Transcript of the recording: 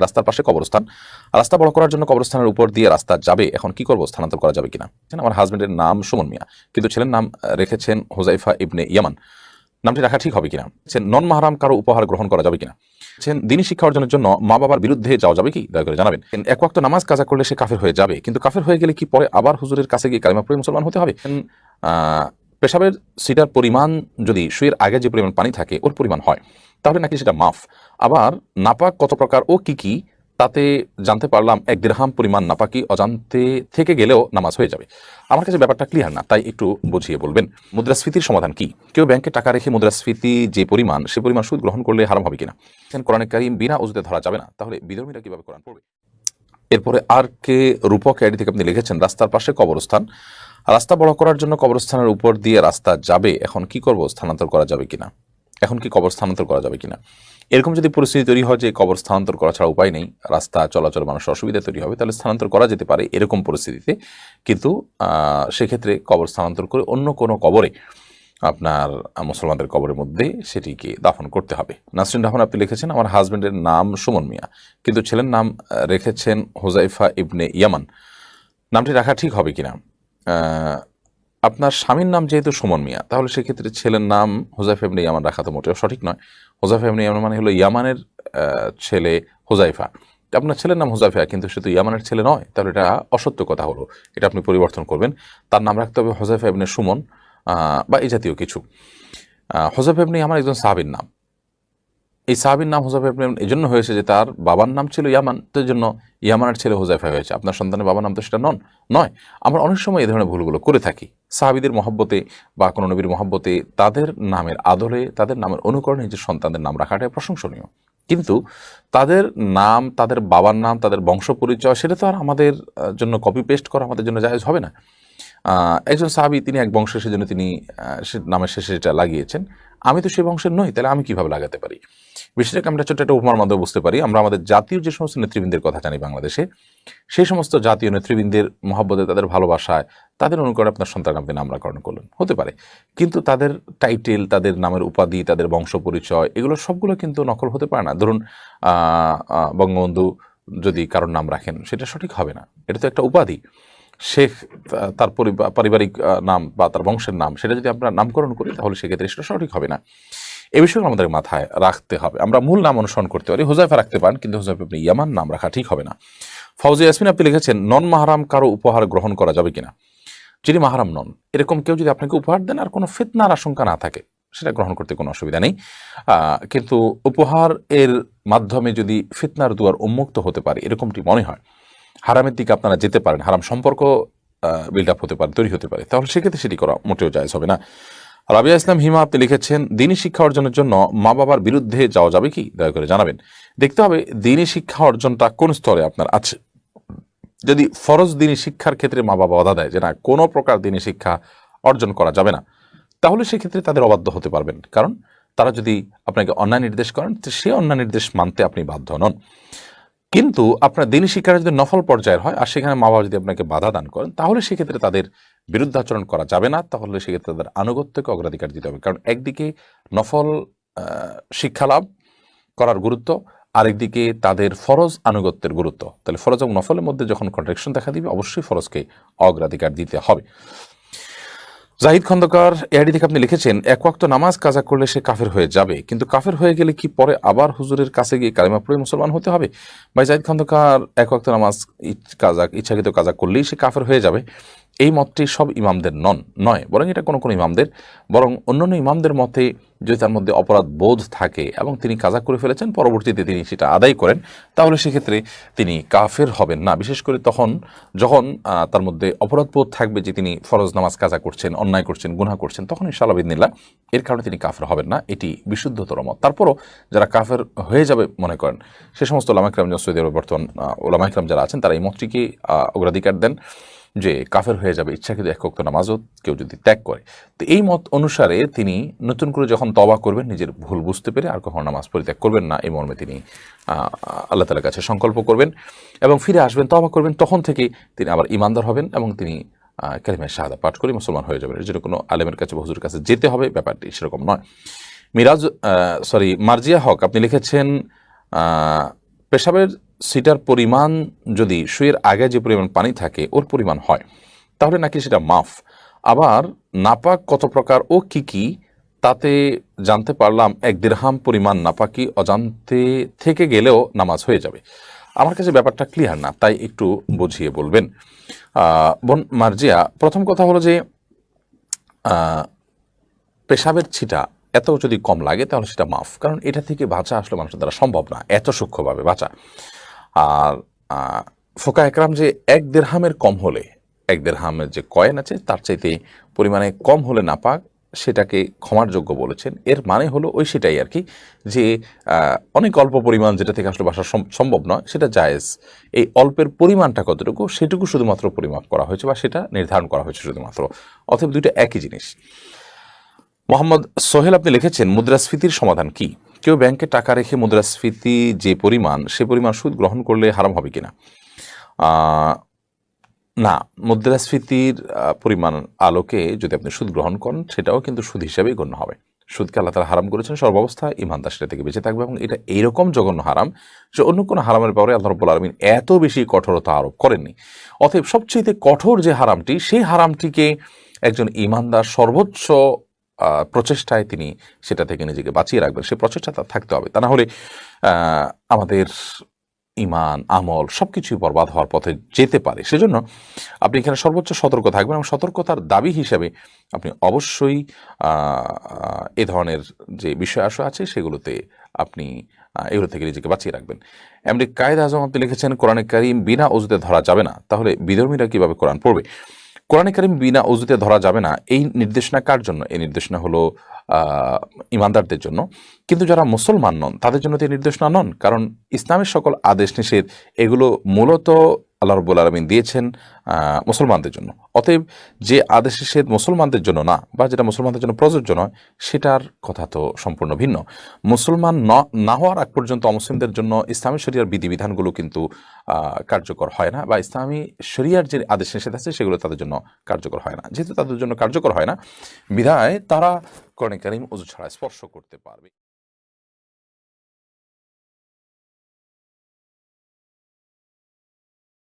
রাস্তার পাশে কবরস্থান। রাস্তা বড় করার জন্য কবরস্থানের উপর দিয়ে রাস্তা যাবে, এখন কি করব? স্থানান্তর করা যাবে কিনা? আমার হাজবেন্ডের নাম সুমন মিয়া, কিন্তু ছেলের নাম রেখেছেন হোজাইফা ইবনে ইয়ামান। নামটি রাখা ঠিক হবে কিনা? নন মাহারাম কারও উপহার গ্রহণ করা যাবে কিনা? দিনী শিক্ষা অর্জনের জন্য মা বাবার বিরুদ্ধে যাওয়া যাবে কি? দয়া করে জানাবেন। এক ওয়াক্ত নামাজ কাজা করলে সে কাফের হয়ে যাবে, কিন্তু কাফের হয়ে গেলে কি পরে আবার হুজুরের কাছে গিয়ে কালিমা পড়ে মুসলমান হতে হবে? পেশাবের সিটার পরিমাণ যদি শুয়ের আগে যে পরিমাণ পানি থাকে, ওর পরিমাণ হয়। তাহলে নাকি সেটা মাফ। আবার নাপাক কত প্রকার ও কি কি, তাতে জানতে পারলাম এক দেড়হাম পরিমাণ নাপাকি অজান্তে থেকে গেলেও নামাজ হয়ে যাবে। আমার কাছে ব্যাপারটা ক্লিয়ার না, তাই একটু বুঝিয়ে বলবেন। মুদ্রাস্ফীতির সমাধান কি? কেউ ব্যাংকে টাকা রেখে মুদ্রাস্ফীতি যে পরিমাণ, সে পরিমাণ সুদ গ্রহণ করলে হারাম হবে কিনা? কোরআনে কারিম বিনা অজুতে ধরা যাবে না। তাহলে বিধর্মীরা কীভাবে কোরআন পড়বে? এরপরে আর কে রূপক আইডি থেকে আপনি লিখেছেন, রাস্তার পাশে কবরস্থান। রাস্তা বড় করার জন্য কবরস্থানের উপর দিয়ে রাস্তা যাবে, এখন কি করব? স্থানান্তর করা যাবে কিনা? এখন কি কবর স্থানান্তর করা যাবে কিনা? এরকম যদি পরিস্থিতি তৈরি হয় যে কবর স্থানান্তর করা ছাড়া উপায় নেই, রাস্তা, চলাচল, মানুষের অসুবিধা তৈরি হবে, তাহলে স্থানান্তর করা যেতে পারে এরকম পরিস্থিতিতে। কিন্তু সেক্ষেত্রে কবর স্থানান্তর করে অন্য কোনো কবরে আপনার মুসলমানদের কবরের মধ্যে সেটিকে দাফন করতে হবে। নাসরিন রহমান, আপনি লিখেছেন, আমার হাজব্যান্ডের নাম সুমন মিয়া, কিন্তু ছেলের নাম রেখেছেন হোজাইফা ইবনে ইয়ামান। নামটি রাখা ঠিক হবে কিনা? আপনার স্বামীর নাম যেহেতু সুমন মিয়া, তাহলে সেক্ষেত্রে ছেলের নাম হোজাইফা এমনি ইয়ামান রাখা তো মোটেও সঠিক নয়। হোজাইফা এমনি ইয়ামান মানে হলো ইয়ামানের ছেলে হোজাইফা। আপনার ছেলের নাম হোজাইফা, কিন্তু সে তো ইয়ামানের ছেলে নয়, তাহলে এটা অসত্য কথা হলো। এটা আপনি পরিবর্তন করবেন। তার নাম রাখতে হবে হোজাইফা এমনি সুমন বা এই জাতীয় কিছু। হোজাইফা এমনি ইয়ামান একজন সাহাবির নাম। এই সাহাবীর নাম হোজাইফা ইবনে এই জন্য হয়েছে যে তার বাবার নাম ছিল ইয়ামান, তো জন্য ইয়ামানের ছেলে হোজাইফা হয়েছে। আপনার সন্তানের বাবার নাম তো সেটা নন নয়। আমরা অনেক সময় এই ধরনের ভুলগুলো করে থাকি। সাহাবিদের মহব্বতে বা কোনো নবীর মহব্বতে তাদের নামের আদলে, তাদের নামের অনুকরণে যে সন্তানদের নাম রাখাটাই প্রশংসনীয়। কিন্তু তাদের নাম, তাদের বাবার নাম, তাদের বংশ পরিচয় সেটা তো আর আমাদের জন্য কপি পেস্ট করা আমাদের জন্য জায়জ হবে না। একজন সাহাবি, তিনি এক বংশের, সেজন্য তিনি নামের শেষে এটা লাগিয়েছেন। আমি তো সেই বংশের নই, তাহলে আমি কীভাবে লাগাতে পারি? বিষয়টাকে আমরা ছোট্ট একটা উপমার মাধ্যমে বুঝতে পারি, আমরা আমাদের জাতীয় যে সমস্ত নেতৃবৃন্দের কথা জানি বাংলাদেশে, সেই সমস্ত জাতীয় নেতৃবৃন্দের মহাব্বতে, তাদের ভালোবাসায়, তাদের অনুকরণে আপনার সন্তান আপনি নামকরণ করলেন। হতে পারে। কিন্তু তাদের টাইটেল তাদের নামের উপাধি, তাদের বংশ পরিচয়, এগুলো সবগুলো কিন্তু নকল হতে পারে না। ধরুন বঙ্গবন্ধু যদি কারোর নাম রাখেন, সেটা সঠিক হবে না। এটা তো একটা উপাধি। শেখ তার পারিবারিক নাম বা তার বংশের নাম, সেটা যদি আমরা নামকরণ করি, তাহলে সেক্ষেত্রে সেটা সঠিক হবে না। এ বিষয়গুলো আমাদের মাথায় রাখতে হবে। আমরা মূল নাম অনুসরণ করতে পারি হুজাইফা রাখতে পারেন, কিন্তু হুজাইফা আপনি ইয়ামান নাম রাখা ঠিক হবে না। ফৌজি ইয়াসমিন আপনি লিখেছেন, নন মাহারাম কারও উপহার গ্রহণ করা যাবে কিনা? যিনি মাহারাম নন, এরকম কেউ যদি আপনাকে উপহার দেন, আর কোনো ফিতনার আশঙ্কা না থাকে, সেটা গ্রহণ করতে কোনো অসুবিধা নেই। কিন্তু উপহার এর মাধ্যমে যদি ফিতনার দুয়ার উন্মুক্ত হতে পারে, এরকমটি মনে হয় হারামের দিকে আপনারা যেতে পারেন, হারাম সম্পর্ক বিল্ড আপ হতে পারে, তৈরি হতে পারে। তাহলে সেক্ষেত্রে সেটি করা মোটেও জায়জ হবে না। রাবিয়া ইসলাম হিমা, আপনি লিখেছেন, দিনী শিক্ষা অর্জনের জন্য মা বাবার বিরুদ্ধে যাওয়া যাবে কি? দয়া করে জানাবেন। দেখতে হবে, দিনী শিক্ষা অর্জনটা কোন স্তরে আপনার আছে? যদি ফরজ দিনী শিক্ষার ক্ষেত্রে মা বাবা বাধা দেয় যে না, কোনো প্রকার দিনী শিক্ষা অর্জন করা যাবে না, তাহলে সেক্ষেত্রে তাদের অবাধ্য হতে পারবেন। কারণ তারা যদি আপনাকে অন্যায় নির্দেশ করেন, সে অন্যায় নির্দেশ মানতে আপনি বাধ্য নন। কিন্তু আপনার দিনী শিক্ষাটা যদি নফল পর্যায়ের হয় আর সেখানে মা বাবা যদি আপনাকে বাধা দান করেন, তাহলে সেক্ষেত্রে তাদের বিরুদ্ধাচরণ করা যাবে না, তাহলে সেক্ষেত্রে তাদের আনুগত্যকে অগ্রাধিকার দিতে হবে। কারণ একদিকে নফল শিক্ষা লাভ করার গুরুত্ব, আরেকদিকে তাদের ফরজ আনুগত্যের গুরুত্ব। তাহলে ফরজ এবং নফলের মধ্যে যখন কন্ট্রাকশন দেখা দিবে, অবশ্যই ফরজকে অগ্রাধিকার দিতে হবে। জাহিদ খন্দকার এআইডি থেকে আপনি লিখেছেন, এক ওয়াক্ত নামাজ কাজা করলে সে কাফের হয়ে যাবে, কিন্তু কাফের হয়ে গেলে কি পরে আবার হুজুরের কাছে গিয়ে কালিমা পড়ে মুসলমান হতে হবে? ভাই জাহিদ খন্দকার এক ওয়াক্ত নামাজ কাজা ইচ্ছাকৃত কাজা করলেই সে কাফের হয়ে যাবে। এই মতটি সব ইমামদের নন, নয়, বরং এটা কোনো কোনো ইমামদের, বরং অন্যান্য ইমামদের মতে যদি তার মধ্যে অপরাধ বোধ থাকে এবং তিনি কাজা করে ফেলেছেন, পরবর্তীতে তিনি সেটা আদায় করেন, তাহলে সেক্ষেত্রে তিনি কাফের হবেন না। বিশেষ করে তখন, যখন তার মধ্যে অপরাধ বোধ থাকবে যে তিনি ফরজ নামাজ কাজা করছেন, অন্যায় করছেন, গুনাহ করছেন, তখন ইনশাআল্লাহ বিদিনিল্লাহ এর কারণে তিনি কাফের হবেন না। এটি বিশুদ্ধতর মত। তারপরও যারা কাফের হয়ে যাবে মনে করেন, সে সমস্ত ওলামাইকরাম সৌদি আরবে বর্তমান ওলামাইকরাম যারা আছেন, তারা এই মতটিকে অগ্রাধিকার দেন। যে কাফের হয়ে যাবে, ইচ্ছাকৃত একক নামাজও কেউ যদি ত্যাগ করে। তো এই মত অনুসারে তিনি নতুন করে যখন তবা করবেন, নিজের ভুল বুঝতে পেরে আর কখনো নামাজ পরিত্যাগ করবেন না। এই মর্মে তিনি আল্লাহ তালার কাছে সংকল্প করবেন এবং ফিরে আসবেন তবা করবেন। তখন থেকে তিনি আবার ইমানদার হবেন এবং তিনি কালিমায় শাহাদা পাঠ করে মুসলমান হয়ে যাবেন। এর জন্য কোনো আলেমের কাছে বা হুজুরের কাছে যেতে হবে, ব্যাপারটি সেরকম নয়। মিরাজ সরি মার্জিয়া হক, আপনি লিখেছেন পেশাবের সিটার পরিমাণ যদি শুয়ের আগে যে পরিমাণ পানি থাকে, ওর পরিমাণ হয়, তাহলে নাকি সেটা মাফ। আবার নাপাক কত প্রকার ও কি কি, তাতে জানতে পারলাম এক দেড়হাম পরিমাণ নাপাকি অজান্তে থেকে গেলেও নামাজ হয়ে যাবে। আমার কাছে ব্যাপারটা ক্লিয়ার না, তাই একটু বুঝিয়ে বলবেন। বোন মার্জিয়া, প্রথম কথা হলো যে পেশাবের ছিটা এত যদি কম লাগে, তাহলে সেটা মাফ। কারণ এটা থেকে বাঁচা আসলে মানুষের দ্বারা সম্ভব না, এত সূক্ষ্মভাবে বাঁচা। আর ফোকা একরাম যে এক দেড়হামের কম হলে, এক দেড়হামের যে কয়েন আছে, তার চাইতে পরিমাণে কম হলে না পাক, সেটাকে ক্ষমার যোগ্য বলেছেন। এর মানে হলো ওই সেটাই আর কি, যে অনেক অল্প পরিমাণ যেটা থেকে আসলে বাসা সম- সম্ভব নয়, সেটা জায়েজ। এই অল্পের পরিমাণটা কতটুকু, সেটুকু শুধুমাত্র পরিমাপ করা হয়েছে বা সেটা নির্ধারণ করা হয়েছে শুধুমাত্র। অতএব দুইটা একই জিনিস। মোহাম্মদ সোহেল, আপনি লিখেছেন, মুদ্রাস্ফীতির সমাধান কি? কেউ ব্যাংকে টাকা রেখে মুদ্রাস্ফীতি যে পরিমাণ, সে পরিমাণ সুদ গ্রহণ করলে হারাম হবে কিনা? না, মুদ্রাস্ফীতির পরিমাণ আলোকে যদি আপনি সুদ গ্রহণ করেন, সেটাও কিন্তু সুদ হিসাবেই গণ্য হবে। সুদকে আল্লাহ তারা হারাম করেছেন সর্বাবস্থায় ইমানদার সেটা থেকে বেঁচে থাকবে এবং এটা এইরকম জঘন্য হারাম যে অন্য কোনো হারামের ব্যাপারে আল্লাহ রব্বুল আলমিন এত বেশি কঠোরতা আরোপ করেননি। অতএব সবচেয়ে কঠোর যে হারামটি, সেই হারামটিকে একজন ইমানদার সর্বোচ্চ প্রচেষ্টায় তিনি সেটা থেকে নিজেকে বাঁচিয়ে রাখবেন। সে প্রচেষ্টা তার থাকতে হবে। তা না হলে আমাদের ইমান আমল সব কিছুই বরবাদ হওয়ার পথে যেতে পারে। সেজন্য আপনি এখানে সর্বোচ্চ সতর্ক থাকবেন এবং সতর্কতার দাবি হিসাবে আপনি অবশ্যই এ ধরনের যে বিষয় আশা আছে সেগুলোতে আপনি এগুলো থেকে নিজেকে বাঁচিয়ে রাখবেন। এমনি কায়েদ আজম আপনি লিখেছেন, কোরআনে কারিম বিনা অজুতে ধরা যাবে না। তাহলে বিধর্মীরা কীভাবে কোরআন পড়বে? কোরআনে কারিম বিনা অজুতে ধরা যাবে না। এই নির্দেশনা কার জন্য? এই নির্দেশনা হলো ইমানদারদের জন্য। কিন্তু যারা মুসলমান নন, তাদের জন্য তো এই নির্দেশনা নন। কারণ ইসলামের সকল আদেশ নিষেধ এগুলো মূলত আল্লাহ রব্বুল আলমিন দিয়েছেন মুসলমানদের জন্য। অতএব যে আদেশ নিষেধ মুসলমানদের জন্য না, বা যেটা মুসলমানদের জন্য প্রযোজ্য নয়, সেটার কথা তো সম্পূর্ণ ভিন্ন। মুসলমান ন- হওয়ার আগ পর্যন্ত অমুসলিমদের জন্য ইসলামী শরিয়ার বিধিবিধানগুলো কিন্তু কার্যকর হয় না, বা ইসলামী শরিয়ার যে আদেশ নিষেধ আছে, সেগুলো তাদের জন্য কার্যকর হয় না। যেহেতু তাদের জন্য কার্যকর হয় না, বিধায় তারা কোরআন কারিম অজু ছাড়া স্পর্শ করতে পারবে।